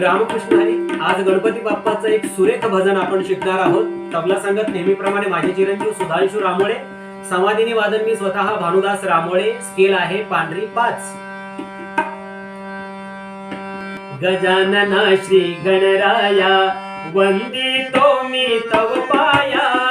रामकृष्ण आज गणपती बाप्पाचं एक सुरेख भजन आपण शिकणार आहोत. तबला सांगत नेहमीप्रमाणे माझे चिरंजीव सुधांशू रामोळे समाधीनी वादन मी स्वतः भानुदास रामोळे स्केल आहे पांढरी पाच. गजानना श्री गणराया वंदी तो मी तव पाया.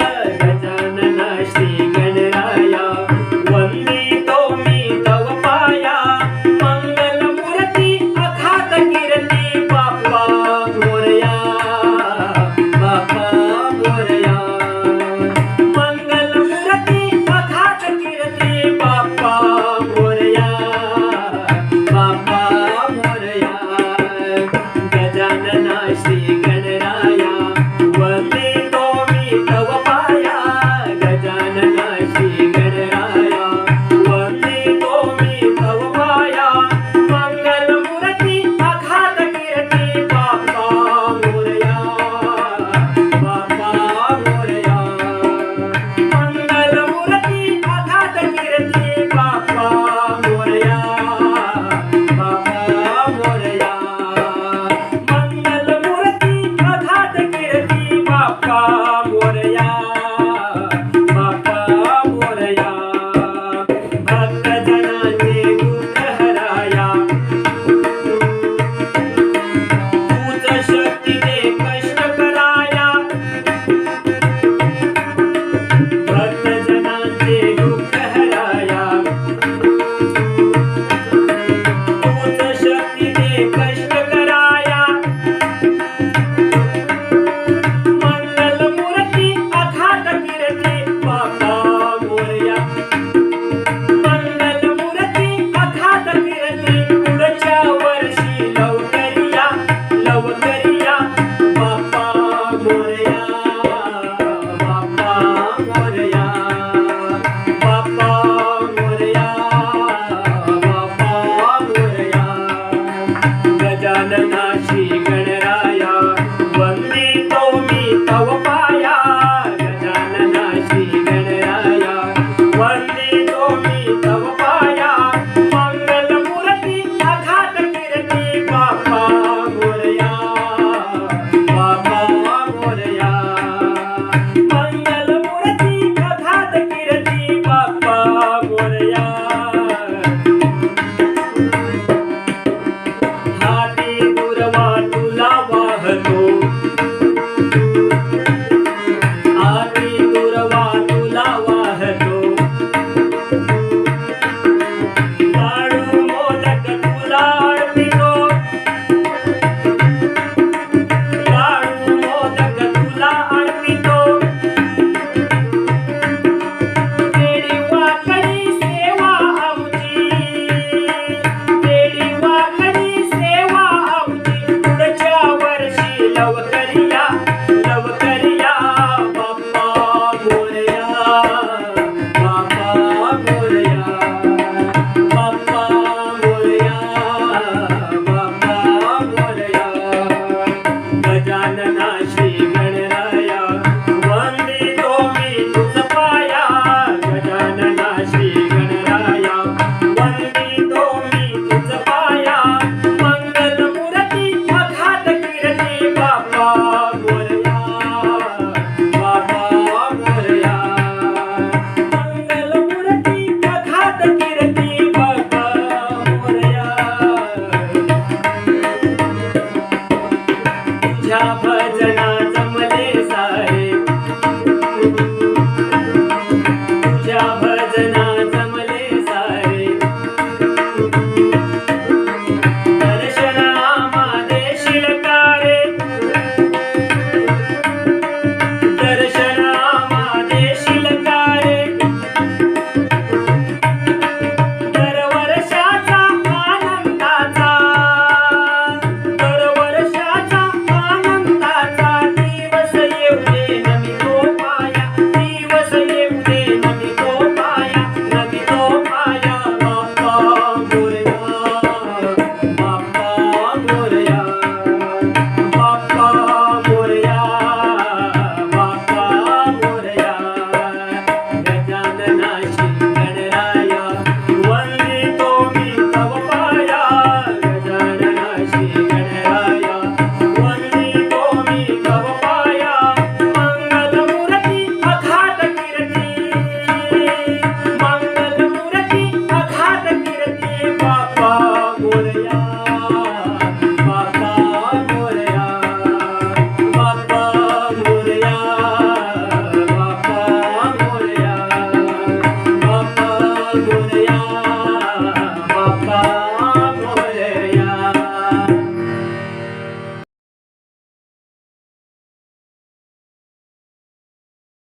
Yeah,